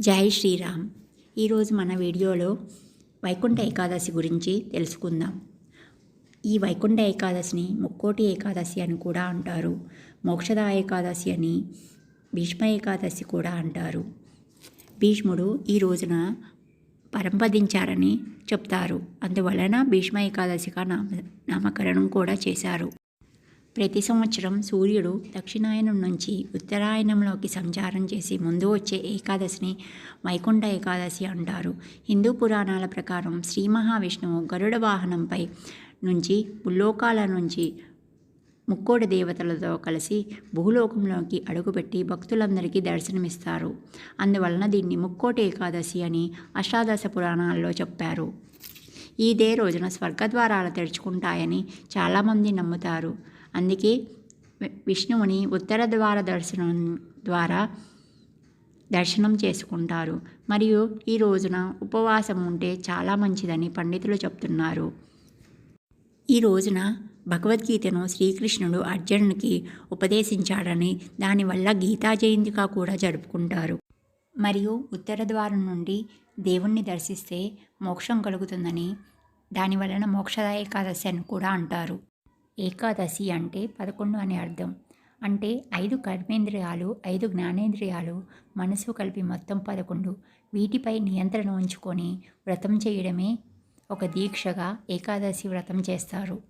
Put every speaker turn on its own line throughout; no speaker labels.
జై శ్రీరామ్. ఈరోజు మన వీడియోలో వైకుంఠ ఏకాదశి గురించి తెలుసుకుందాం. ఈ వైకుంఠ ఏకాదశిని ముక్కోటి ఏకాదశి అని కూడా అంటారు. మోక్షద ఏకాదశి అని భీష్మ ఏకాదశి కూడా అంటారు. భీష్ముడు ఈ రోజున పరంపదించారని చెప్తారు. అందువలన భీష్మ ఏకాదశిగా నామ నామకరణం కూడా చేశారు. ప్రతి సంవత్సరం సూర్యుడు దక్షిణాయనం నుంచి ఉత్తరాయణంలోకి సంచారం చేసి ముందు వచ్చే ఏకాదశిని వైకుంఠ ఏకాదశి అంటారు. హిందూ పురాణాల ప్రకారం శ్రీ మహావిష్ణువు గరుడ వాహనంపై నుంచి భూలోకాల నుంచి ముక్కోటి దేవతలతో కలిసి భూలోకంలోకి అడుగుపెట్టి భక్తులందరికీ దర్శనమిస్తారు. అందువలన దీన్ని ముక్కోటి ఏకాదశి అని అష్టాదశ పురాణాల్లో చెప్పారు. ఇదే రోజున స్వర్గద్వారాలు తెరుచుకుంటాయని చాలామంది నమ్ముతారు. అందుకే విష్ణువుని ఉత్తర ద్వార దర్శనం ద్వారా దర్శనం చేసుకుంటారు. మరియు ఈ రోజున ఉపవాసం ఉంటే చాలా మంచిదని పండితులు చెప్తున్నారు. ఈ రోజున భగవద్గీతను శ్రీకృష్ణుడు అర్జునునికి ఉపదేశించాడని దానివల్ల గీతా జయంతిగా కూడా జరుపుకుంటారు. మరియు ఉత్తర ద్వారం నుండి దేవుణ్ణి దర్శిస్తే మోక్షం కలుగుతుందని దాని వలన ఏకాదశి అని కూడా అంటారు. ఏకాదశి అంటే పదకొండు అని అర్థం. అంటే ఐదు కర్మేంద్రియాలు ఐదు జ్ఞానేంద్రియాలు మనసు కలిపి మొత్తం పదకొండు. వీటిపై నియంత్రణ ఉంచుకొని వ్రతం చేయడమే ఒక దీక్షగా ఏకాదశి వ్రతం చేస్తారు.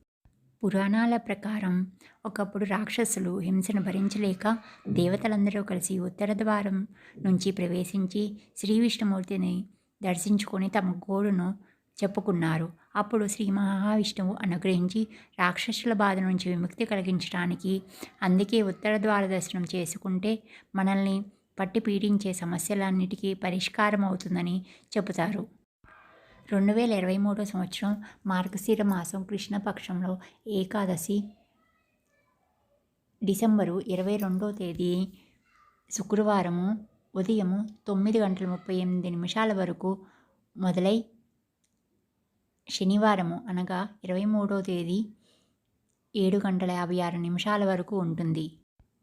పురాణాల ప్రకారం ఒకప్పుడు రాక్షసులు హింసను భరించలేక దేవతలందరూ కలిసి ఉత్తర ద్వారం నుంచి ప్రవేశించి శ్రీ విష్ణుమూర్తిని దర్శించుకొని తమ గోడును చెప్పుకున్నారు. అప్పుడు శ్రీ మహావిష్ణువు అనుగ్రహించి రాక్షసుల బాధ నుంచి విముక్తి కలిగించడానికి అందుకే ఉత్తర ద్వార దర్శనం చేసుకుంటే మనల్ని పట్టి పీడించే సమస్యలన్నిటికీ పరిష్కారం అవుతుందని చెబుతారు. రెండు వేల ఇరవై మూడో సంవత్సరం మార్గశిర మాసం కృష్ణపక్షంలో ఏకాదశి డిసెంబరు ఇరవై రెండో తేదీ శుక్రవారము ఉదయము తొమ్మిది గంటల ముప్పై ఎనిమిది నిమిషాల వరకు మొదలై శనివారము అనగా ఇరవై మూడో తేదీ ఏడు గంటల యాభై ఆరు నిమిషాల వరకు ఉంటుంది.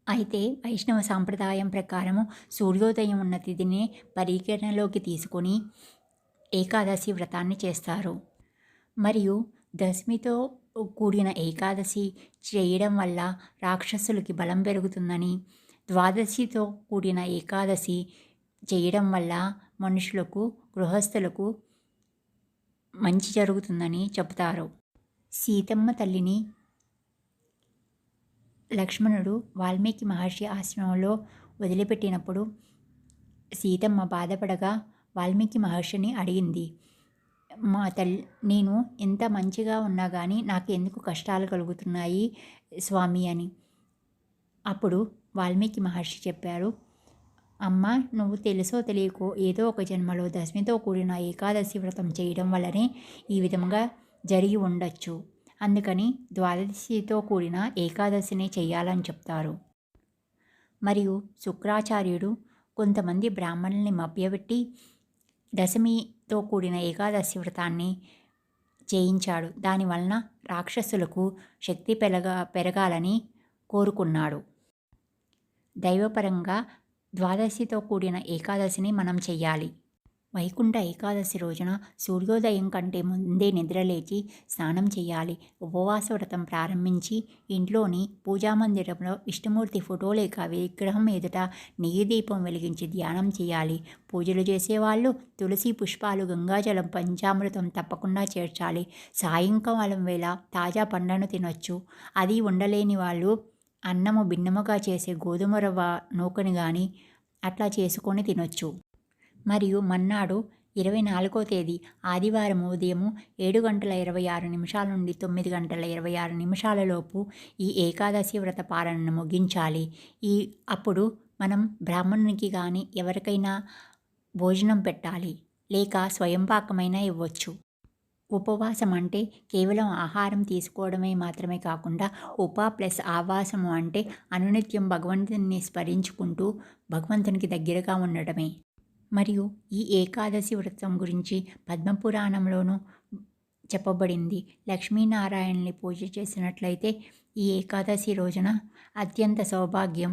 అయితే వైష్ణవ సాంప్రదాయం ప్రకారము సూర్యోదయం ఉన్న తిథిని పరిగణలోకి తీసుకొని ఏకాదశి వ్రతాన్ని చేస్తారు. మరియు దశమితో కూడిన ఏకాదశి చేయడం వల్ల రాక్షసులకి బలం పెరుగుతుందని ద్వాదశితో కూడిన ఏకాదశి చేయడం వల్ల మనుషులకు గృహస్థులకు మంచి జరుగుతుందని చెబుతారు. సీతమ్మ తల్లిని లక్ష్మణుడు వాల్మీకి మహర్షి ఆశ్రమంలో వదిలిపెట్టినప్పుడు సీతమ్మ బాధపడగా వాల్మీకి మహర్షిని అడిగింది మా తల్లి నేను ఎంత మంచిగా ఉన్నా కానీ నాకు ఎందుకు కష్టాలు కలుగుతున్నాయి స్వామి అని. అప్పుడు వాల్మీకి మహర్షి చెప్పారు అమ్మ నువ్వు తెలుసో తెలియకో ఏదో ఒక జన్మలో దశమితో కూడిన ఏకాదశి వ్రతం చేయడం వల్లనే ఈ విధంగా జరిగి ఉండొచ్చు. అందుకని ద్వాదశితో కూడిన ఏకాదశిని చేయాలని చెప్తారు. మరియు శుక్రాచార్యుడు కొంతమంది బ్రాహ్మణుల్ని మభ్యపెట్టి దశమితో కూడిన ఏకాదశి వ్రతాన్ని చేయించాడు. దానివలన రాక్షసులకు శక్తి పెరగ పెరగాలని కోరుకున్నాడు. దైవపరంగా ద్వాదశితో కూడిన ఏకాదశిని మనం చెయ్యాలి. వైకుంఠ ఏకాదశి రోజున సూర్యోదయం కంటే ముందే నిద్రలేచి స్నానం చేయాలి ఉపవాస వ్రతం ప్రారంభించి ఇంట్లోని పూజామందిరంలో విష్ణుమూర్తి ఫోటో లేక విగ్రహం ఎదుట నెయ్యి దీపం వెలిగించి ధ్యానం చేయాలి పూజలు చేసేవాళ్ళు తులసి పుష్పాలు గంగాజలం పంచామృతం తప్పకుండా చేర్చాలి. సాయంకాలం వేళ తాజా పండ్లను తినొచ్చు. అది ఉండలేని వాళ్ళు అన్నము భిన్నముగా చేసే గోధుమ రవ్వ నూకని కానీ అట్లా చేసుకొని తినొచ్చు. మరియు మన్నాడు ఇరవై నాలుగో తేదీ ఆదివారం ఉదయము ఏడు గంటల ఇరవై ఆరు నిమిషాల నుండి తొమ్మిది గంటల ఇరవై ఆరు నిమిషాలలోపు ఈ ఏకాదశి వ్రత పాలనను ముగించాలి. ఈ అప్పుడు మనం బ్రాహ్మణునికి కానీ ఎవరికైనా భోజనం పెట్టాలి. లేక స్వయంపాకమైనా ఇవ్వచ్చు. ఉపవాసం అంటే కేవలం ఆహారం తీసుకోవడమే మాత్రమే కాకుండా ఉప ప్లస్ ఆవాసము అంటే అనునిత్యం భగవంతుని స్మరించుకుంటూ భగవంతునికి దగ్గరగా ఉండటమే మరియు ఈ ఏకాదశి వ్రతం గురించి పద్మపురాణంలోనూ చెప్పబడింది. లక్ష్మీనారాయణని పూజ చేసినట్లయితే ఈ ఏకాదశి రోజున అత్యంత సౌభాగ్యం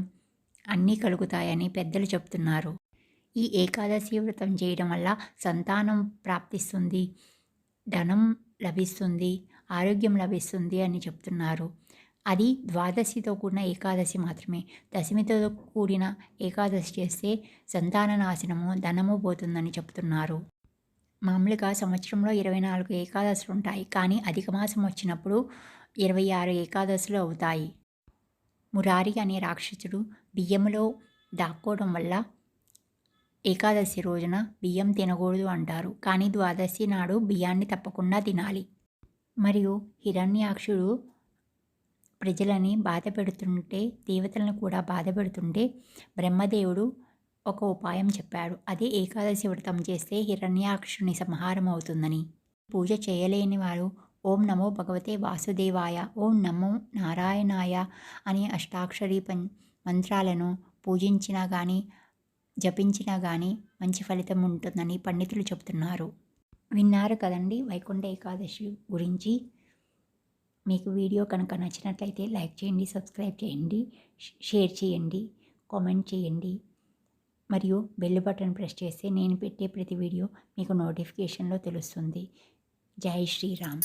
అన్నీ కలుగుతాయని పెద్దలు చెప్తున్నారు. ఈ ఏకాదశి వ్రతం చేయడం వల్ల సంతానం ప్రాప్తిస్తుంది. ధనం లభిస్తుంది ఆరోగ్యం లభిస్తుంది అని చెప్తున్నారు. అది ద్వాదశితో కూడిన ఏకాదశి మాత్రమే. దశమితో కూడిన ఏకాదశి చేస్తే సంతాన నాశనము ధనము పోతుందని చెప్తున్నారు. మామూలుగా సంవత్సరంలో ఇరవై నాలుగు ఏకాదశులు ఉంటాయి కానీ అధిక మాసం వచ్చినప్పుడు ఇరవై ఆరు ఏకాదశులు అవుతాయి. మురారి అనే రాక్షసుడు బియ్యములో దాక్కోవడం వల్ల ఏకాదశి రోజున బియ్యం తినకూడదు అంటారు. కానీ ద్వాదశి నాడు బియ్యాన్ని తప్పకుండా తినాలి. మరియు హిరణ్యాక్షుడు ప్రజలని బాధ పెడుతుంటే దేవతలను కూడా బాధ పెడుతుంటే బ్రహ్మదేవుడు ఒక ఉపాయం చెప్పాడు. అదే ఏకాదశి వ్రతం చేస్తే హిరణ్యాక్షుని సంహారం అవుతుందని. పూజ చేయలేని వారు ఓం నమో భగవతే వాసుదేవాయ ఓం నమో నారాయణాయ అనే అష్టాక్షరి పం మంత్రాలను పూజించినా కానీ జపించినా కానీ మంచి ఫలితం ఉంటుందని పండితులు చెబుతున్నారు విన్నారు కదండి వైకుంఠ ఏకాదశి గురించి. మీకు వీడియో కనుక నచ్చినట్లయితే లైక్ చేయండి సబ్స్క్రైబ్ చేయండి షేర్ చేయండి కామెంట్ చేయండి. మరియు బెల్ బటన్ ప్రెస్ చేస్తే నేను పెట్టే ప్రతి వీడియో మీకు నోటిఫికేషన్లో తెలుస్తుంది. జై శ్రీరామ్.